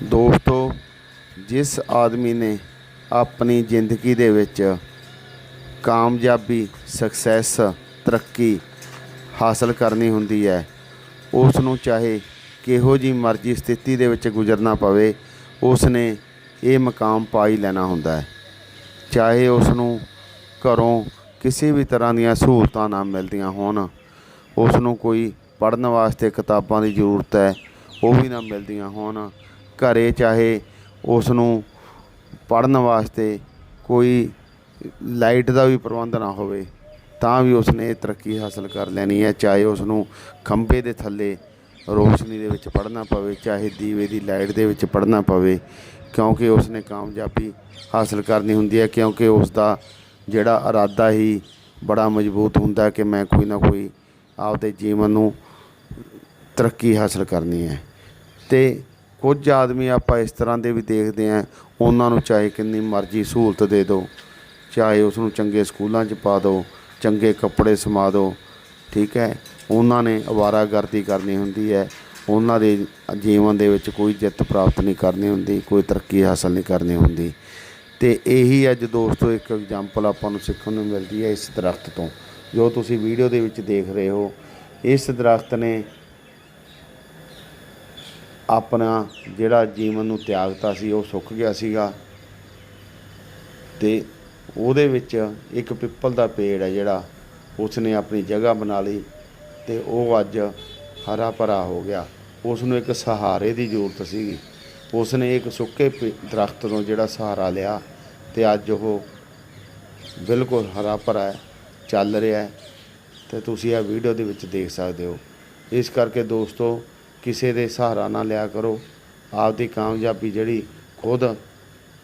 ਦੋਸਤੋ, ਜਿਸ ਆਦਮੀ ਨੇ ਆਪਣੀ ਜ਼ਿੰਦਗੀ ਦੇ ਵਿੱਚ ਕਾਮਯਾਬੀ ਸਕਸੈਸ ਤਰੱਕੀ ਹਾਸਲ ਕਰਨੀ ਹੁੰਦੀ ਹੈ ਉਸ ਨੂੰ ਚਾਹੇ ਕਿਹੋ ਜੀ ਮਰਜ਼ੀ ਸਥਿਤੀ ਦੇ ਵਿੱਚ ਗੁਜ਼ਰਨਾ ਪਵੇ ਉਸ ਨੇ ਇਹ ਮਕਾਮ ਪਾ ਹੀ ਲੈਣਾ ਹੁੰਦਾ ਹੈ। ਚਾਹੇ ਉਸ ਨੂੰ ਘਰੋਂ ਕਿਸੇ ਵੀ ਤਰ੍ਹਾਂ ਦੀਆਂ ਸਹੂਲਤਾਂ ਨਾ ਮਿਲਦੀਆਂ ਹੋਣ ਉਸ ਨੂੰ ਕੋਈ ਪੜ੍ਹਨ ਵਾਸਤੇ ਕਿਤਾਬਾਂ ਦੀ ਜ਼ਰੂਰਤ ਹੈ, ਉਹ ਵੀ ਨਾ ਮਿਲਦੀਆਂ ਹੋਣ ਘਰੇ ਚਾਹੇ ਉਸ ਨੂੰ ਪੜ੍ਹਨ ਵਾਸਤੇ ਕੋਈ ਲਾਈਟ ਦਾ ਵੀ ਪ੍ਰਬੰਧ ਨਾ ਹੋਵੇ, ਤਾਂ ਵੀ ਉਸਨੇ ਤਰੱਕੀ ਹਾਸਲ ਕਰ ਲੈਣੀ ਹੈ। ਚਾਹੇ ਉਸ ਨੂੰ ਖੰਭੇ ਦੇ ਥੱਲੇ ਰੋਸ਼ਨੀ ਦੇ ਵਿੱਚ ਪੜ੍ਹਨਾ ਪਵੇ, ਚਾਹੇ ਦੀਵੇ ਦੀ ਲਾਈਟ ਦੇ ਵਿੱਚ ਪੜ੍ਹਨਾ ਪਵੇ, ਕਿਉਂਕਿ ਉਸਨੇ ਕਾਮਯਾਬੀ ਹਾਸਲ ਕਰਨੀ ਹੁੰਦੀ ਹੈ, ਕਿਉਂਕਿ ਉਸ ਦਾ ਜਿਹੜਾ ਇਰਾਦਾ ਹੀ ਬੜਾ ਮਜ਼ਬੂਤ ਹੁੰਦਾ ਕਿ ਮੈਂ ਕੋਈ ਨਾ ਕੋਈ ਆਪਦੇ ਜੀਵਨ ਨੂੰ ਤਰੱਕੀ ਹਾਸਲ ਕਰਨੀ ਹੈ। ਤੇ ਕੁਝ ਆਦਮੀ ਆਪਾਂ ਇਸ ਤਰ੍ਹਾਂ ਦੇ ਵੀ ਦੇਖਦੇ ਆ, ਉਹਨਾਂ ਨੂੰ ਚਾਹੇ ਕਿੰਨੀ ਮਰਜ਼ੀ ਸਹੂਲਤ ਦੇ ਦਿਓ, ਚਾਹੇ ਉਸ ਨੂੰ ਚੰਗੇ ਸਕੂਲਾਂ 'ਚ ਪਾ ਦਿਓ, ਚੰਗੇ ਕੱਪੜੇ ਸਮਾ ਦਿਓ, ਠੀਕ ਹੈ? ਉਹਨਾਂ ਨੇ ਅਵਾਰਾਗਰਦੀ ਕਰਨੀ ਹੁੰਦੀ ਹੈ, ਉਹਨਾਂ ਦੇ ਜੀਵਨ ਦੇ ਵਿੱਚ ਕੋਈ ਜਿੱਤ ਪ੍ਰਾਪਤ ਨਹੀਂ ਕਰਨੀ ਹੁੰਦੀ, ਕੋਈ ਤਰੱਕੀ ਹਾਸਲ ਨਹੀਂ ਕਰਨੀ ਹੁੰਦੀ। ਤੇ ਇਹੀ ਅੱਜ ਦੋਸਤੋ ਇੱਕ ਐਗਜ਼ਾਮਪਲ ਆਪਾਂ ਨੂੰ ਸਿੱਖਣ ਨੂੰ ਮਿਲਦੀ ਹੈ ਇਸ ਦਰਖਤ ਤੋਂ। ਜੋ ਤੁਸੀਂ ਵੀਡੀਓ ਦੇ ਵਿੱਚ ਦੇਖ ਰਹੇ ਹੋ, ਇਸ ਦਰਖਤ ਨੇ ਆਪਣਾ ਜਿਹੜਾ ਜੀਵਨ ਨੂੰ ਤਿਆਗਤਾ ਸੀ, ਉਹ ਸੁੱਕ ਗਿਆ ਸੀਗਾ। ਤੇ ਉਹਦੇ ਵਿੱਚ ਇੱਕ ਪਿੱਪਲ ਦਾ ਪੇੜ ਹੈ ਜਿਹੜਾ ਉਸਨੇ ਆਪਣੀ ਜਗ੍ਹਾ ਬਣਾ ਲਈ ਤੇ ਉਹ ਅੱਜ ਹਰਾ ਭਰਾ ਹੋ ਗਿਆ। ਉਸ ਨੂੰ ਇੱਕ ਸਹਾਰੇ ਦੀ ਜ਼ਰੂਰਤ ਸੀਗੀ। ਉਸ ਨੇ ਇੱਕ ਸੁੱਕੇ ਪੇ- ਦਰਖਤ ਤੋਂ ਜਿਹੜਾ ਸਹਾਰਾ ਲਿਆ ਤੇ ਅੱਜ ਉਹ ਬਿਲਕੁਲ ਹਰਾ ਭਰਾ ਚੱਲ ਰਿਹਾ ਹੈ। ਤੇ ਤੁਸੀਂ ਇਹ ਵੀਡੀਓ ਦੇ ਵਿੱਚ ਦੇਖ ਸਕਦੇ ਹੋ। ਇਸ ਕਰਕੇ ਦੋਸਤੋ ਕਿਸੇ ਦੇ ਸਹਾਰਾ ਨਾ ਲਿਆ ਕਰੋ। ਆਪਦੀ ਕਾਮਯਾਬੀ ਜਿਹੜੀ ਖੁਦ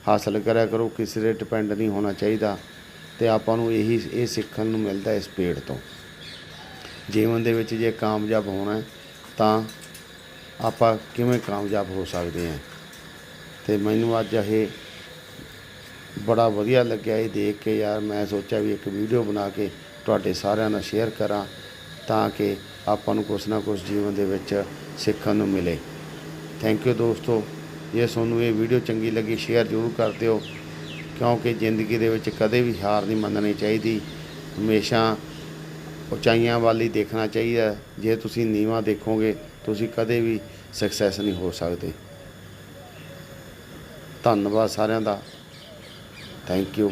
ਹਾਸਲ ਕਰਿਆ ਕਰੋ, ਕਿਸੇ ਦੇ ਡਿਪੈਂਡ ਨਹੀਂ ਹੋਣਾ ਚਾਹੀਦਾ ਤੇ ਆਪਾਂ ਨੂੰ ਇਹੀ, ਇਹ ਸਿੱਖਣ ਨੂੰ ਮਿਲਦਾ ਇਸ ਪੇੜ ਤੋਂ। ਜੀਵਨ ਦੇ ਵਿੱਚ ਜੇ ਕਾਮਯਾਬ ਹੋਣਾ ਤਾਂ ਆਪਾਂ ਕਿਵੇਂ ਕਾਮਯਾਬ ਹੋ ਸਕਦੇ ਹਾਂ? ਤੇ ਮੈਨੂੰ ਅੱਜ ਇਹ ਬੜਾ ਵਧੀਆ ਲੱਗਿਆ ਇਹ ਦੇਖ ਕੇ ਯਾਰ, ਮੈਂ ਸੋਚਿਆ ਵੀ ਇੱਕ ਵੀਡੀਓ ਬਣਾ ਕੇ ਤੁਹਾਡੇ ਸਾਰਿਆਂ ਨਾਲ ਸ਼ੇਅਰ ਕਰਾਂ। ਤਾਂ ਕਿ ਆਪਾਂ ਨੂੰ ਕੁਛ ਨਾ ਕੁਛ ਜੀਵਨ ਦੇ ਵਿੱਚ ਸਿੱਖਣ ਨੂੰ ਮਿਲੇ। ਥੈਂਕ ਯੂ ਦੋਸਤੋ। ਜੇ ਤੁਹਾਨੂੰ ਇਹ ਵੀਡੀਓ ਚੰਗੀ ਲੱਗੀ ਸ਼ੇਅਰ ਜ਼ਰੂਰ ਕਰ ਦਿਓ, ਕਿਉਂਕਿ ਜ਼ਿੰਦਗੀ ਦੇ ਵਿੱਚ ਕਦੇ ਵੀ ਹਾਰ ਨਹੀਂ ਮੰਨਣੀ ਚਾਹੀਦੀ। ਹਮੇਸ਼ਾ ਉਚਾਈਆਂ ਵੱਲ ਹੀ ਦੇਖਣਾ ਚਾਹੀਦਾ। ਜੇ ਤੁਸੀਂ ਨੀਵਾਂ ਦੇਖੋਗੇ, ਤੁਸੀਂ ਕਦੇ ਵੀ ਸਕਸੈਸ ਨਹੀਂ ਹੋ ਸਕਦੇ। ਧੰਨਵਾਦ ਸਾਰਿਆਂ ਦਾ। Thank you